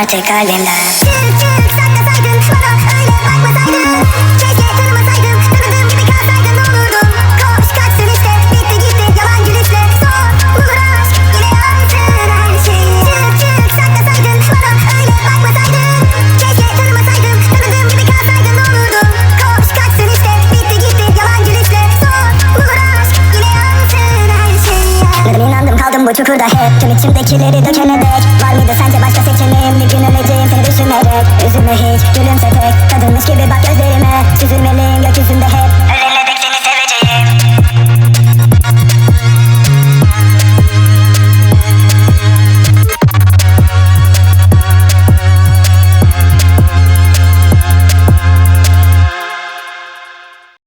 artık kalbimden bu çukurda hep Tüm içimdekileri dökene dek Var mıydı sence başka seçeneğim? Bir gün öleceğim seni düşünerek. Üzülme hiç gülümse tek. Kadınmış gibi bak gözlerime. Süzülmeli